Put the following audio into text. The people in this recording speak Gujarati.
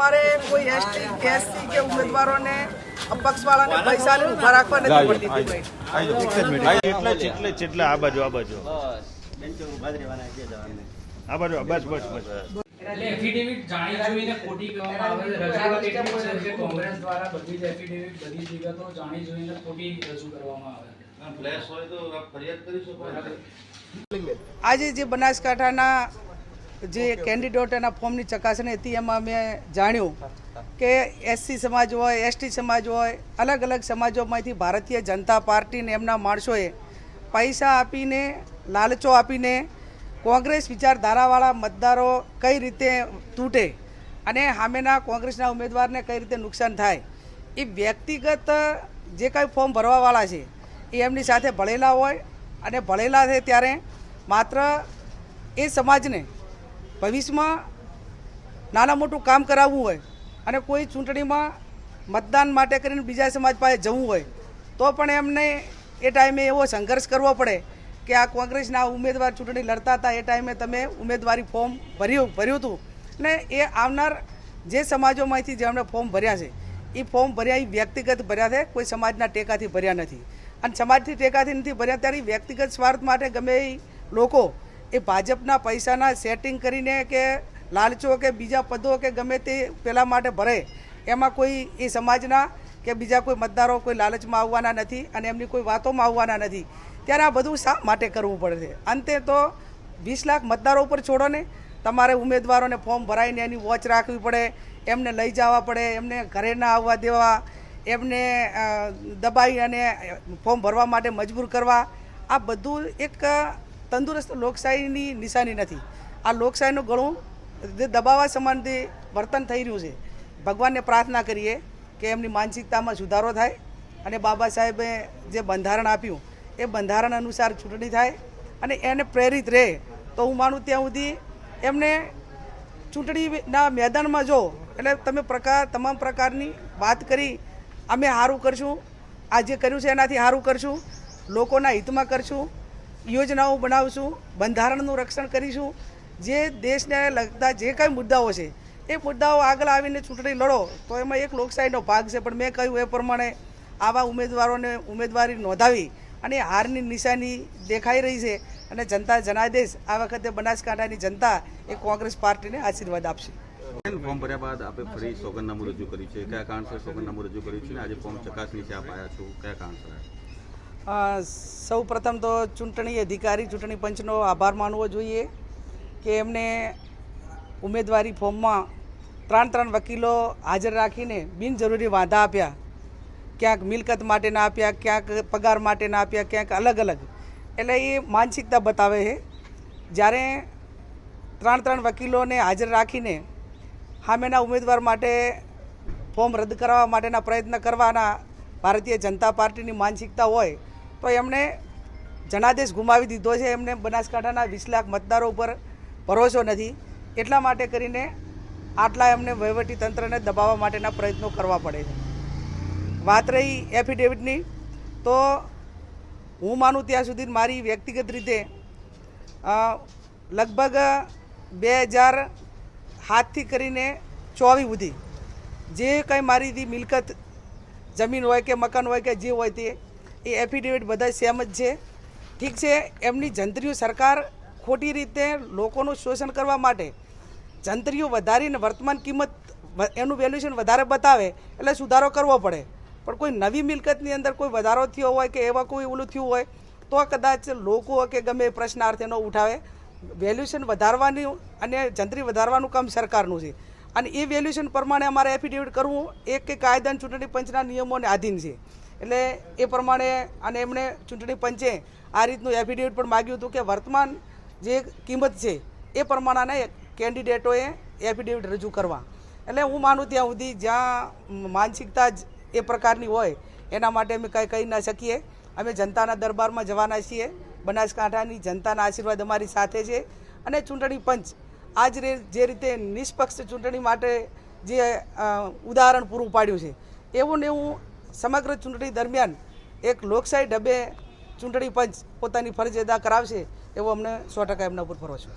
અમારે કોઈ એસટી એસસી કે ઉમેદવારોને અપક્ષવાળાને પૈસા લઈને ઊભા રાખવા નથી પડતી ભાઈ. એટલે એટલે ચેટલે આ બાજુ આ બાજુ. આ બાજુ બસ બસ બસ. એટલે એફિડેવિટ જાણી જોઈને ખોટી કહેવામાં આવે છે. રજૂઆત એટલી છે? કે કોંગ્રેસ દ્વારા બધી જ એફિડેવિટ બધી જ વિગતો જાણી જોઈને ખોટી રજૂ કરવામાં આવે આજે જે બનાસકાંઠાના જે કેન્ડિડેટોના ફોર્મની ચકાસણી હતી એમાં મેં જાણ્યું કે એસસી સમાજ હોય એસટી સમાજ હોય અલગ અલગ સમાજોમાંથી ભારતીય જનતા પાર્ટીને એમના માણસોએ પૈસા આપીને લાલચો આપીને કોંગ્રેસ વિચારધારાવાળા મતદારો કઈ રીતે તૂટે અને સામેના કોંગ્રેસના ઉમેદવારને કઈ રીતે નુકસાન થાય એ વ્યક્તિગત જે કાંઈ ફોર્મ ભરવાવાળા છે એ એમની સાથે ભળેલા હોય અને ભળેલા છે ત્યારે માત્ર એ સમાજને ભવિષ્યમાં નાના મોટું કામ કરાવવું હોય અને કોઈ ચૂંટણીમાં મતદાન માટે કરીને બીજા સમાજ પાસે જવું હોય, તો પણ એમને એ ટાઈમે એવો સંઘર્ષ કરવો પડે કે આ કોંગ્રેસના ઉમેદવાર ચૂંટણી લડતા હતા, એ ટાઈમે તમે ઉમેદવારી ફોર્મ ભર્યું ભર્યું હતું. ને એ આવનાર જે સમાજોમાંથી જેમણે ફોર્મ ભર્યા છે, એ ફોર્મ ભર્યા, એ વ્યક્તિગત ભર્યા છે, કોઈ સમાજના ટેકાથી ભર્યા નથી. અને સમાજથી ટેકાથી નથી ભર્યા, ત્યારે વ્યક્તિગત સ્વાર્થ માટે ગમે એ લોકો એ ભાજપના પૈસાના સેટિંગ કરીને કે લાલચો કે બીજા પદો કે ગમે તે પેલા માટે ભરે, એમાં કોઈ એ સમાજના કે બીજા કોઈ મતદારો કોઈ લાલચમાં આવવાના નથી અને એમની કોઈ વાતોમાં આવવાના નથી. ત્યારે આ બધું શા માટે કરવું પડે? છે અંતે તો વીસ લાખ મતદારો ઉપર છોડો ને. તમારે ઉમેદવારોને ફોર્મ ભરાઈને એની વોચ રાખવી પડે, એમને લઈ જવા પડે, એમને ઘરે ના આવવા દેવા, એમને દબાઈ અને ફોર્મ ભરવા માટે મજબૂર કરવા. આ બધું એક તંદુરસ્ત લોકશાહીની નિશાની નથી. આ લોકશાહીનું ઘણું જે દબાવા સંબંધી વર્તન થઈ રહ્યું છે, ભગવાનને પ્રાર્થના કરીએ કે એમની માનસિકતામાં સુધારો થાય અને બાબા સાહેબે જે બંધારણ આપ્યું, એ બંધારણ અનુસાર ચૂંટણી થાય અને એને પ્રેરિત રહે. તો હું માનું ત્યાં સુધી એમને ચૂંટણીના મેદાનમાં જો, એટલે તમે પ્રકાર, તમામ પ્રકારની વાત કરી, અમે સારું કરશું. આ જે કર્યું છે એનાથી સારું કરશું. લોકોના હિતમાં કરશું. યોજનાઓ બનાવશું, બંધારણનું રક્ષણ કરીશું. જે દેશને લગતા જે કાંઈ મુદ્દાઓ છે, એ મુદ્દાઓ આગળ આવીને ચૂંટણી લડો, તો એમાં એક લોકશાહીનો ભાગ છે. પણ મેં કહ્યું એ પ્રમાણે આવા ઉમેદવારોને ઉમેદવારી નોંધાવી અને હારની નિશાની દેખાઈ રહી છે અને જનતા જનાદેશ આ વખતે બનાસકાંઠાની જનતા એ કોંગ્રેસ પાર્ટીને આશીર્વાદ આપશે. ફોર્મ ભર્યા બાદ આપે ફરી સોગંદનામું રજૂ કર્યું છે. કયા કારણસર સોગંદનામું રજૂ કર્યું છે આજે ફોર્મ ચકાસણી છે, આપ આવ્યા છો. કયા કારણસર સૌ પ્રથમ તો ચૂંટણી અધિકારી, ચૂંટણી પંચનો આભાર માનવો જોઈએ કે એમને ઉમેદવારી ફોર્મમાં ત્રણ ત્રણ વકીલો હાજર રાખીને બિનજરૂરી વાંધા આપ્યા. ક્યાંક મિલકત માટેના આપ્યા, ક્યાંક પગાર માટેના આપ્યા, ક્યાંક અલગ અલગ. એટલે એ માનસિકતા બતાવે છે. જ્યારે ત્રણ ત્રણ વકીલોને હાજર રાખીને સામેના ઉમેદવાર માટે ફોર્મ રદ કરવા માટેના પ્રયત્ન કરવાના ભારતીય જનતા પાર્ટીની માનસિકતા હોય તો એમણે જનાદેશ ગુમાવી દીધો છે. એમને બનાસકાંઠાના વીસ લાખ મતદારો ઉપર ભરોસો નથી. એટલા માટે કરીને આટલા એમને તંત્રને દબાવવા માટેના પ્રયત્નો કરવા પડે છે. વાત રહી એફિડેવિટની, તો હું માનું ત્યાં સુધી મારી વ્યક્તિગત રીતે લગભગ બે હજાર હાથથી કરીને ચોવીસ સુધી જે કંઈ મારી દી મિલકત, જમીન હોય કે મકાન હોય કે જે હોય તે એ એફિડેવિટ બધા સેમ જ છે. ઠીક છે, એમની જંત્રીઓ સરકાર ખોટી રીતે લોકોનું શોષણ કરવા માટે જંત્રીઓ વધારીને વર્તમાન કિંમત એનું વેલ્યુએશન વધારે બતાવે એટલે સુધારો કરવો પડે. પણ કોઈ નવી મિલકતની અંદર કોઈ વધારો થયો હોય કે એવા કોઈ ઓલું થયું હોય, તો કદાચ લોકો કે ગમે પ્રશ્નાર્થ એનો ઉઠાવે. વેલ્યુએશન વધારવાની અને જંત્રી વધારવાનું કામ સરકારનું છે. અને એ વેલ્યુએશન પ્રમાણે અમારે એફિડેવિટ કરવું એક કે કાયદા ચૂંટણી પંચના નિયમોને આધીન છે. એટલે એ પ્રમાણે અને એમણે ચૂંટણી પંચે આ રીતનું એફિડેવિટ પણ માગ્યું હતું કે વર્તમાન જે કિંમત છે, એ પ્રમાણેના કેન્ડિડેટોએ એફિડેવિટ રજૂ કરવા. એટલે હું માનું ત્યાં સુધી જ્યાં માનસિકતા જ એ પ્રકારની હોય, એના માટે અમે કંઈ કહી ના શકીએ. અમે જનતાના દરબારમાં જવાના છીએ. બનાસકાંઠાની જનતાના આશીર્વાદ અમારી સાથે છે. અને ચૂંટણી પંચ આજ જે રીતે નિષ્પક્ષ ચૂંટણી માટે જે ઉદાહરણ પૂરું પાડ્યું છે, એવું ને એવું સમગ્ર ચૂંટણી દરમિયાન એક લોકશાહી ઢબે ચૂંટણી પંચ પોતાની ફરજ અદા કરાવશે એવો અમને સો ટકા એમના ઉપર ભરોસો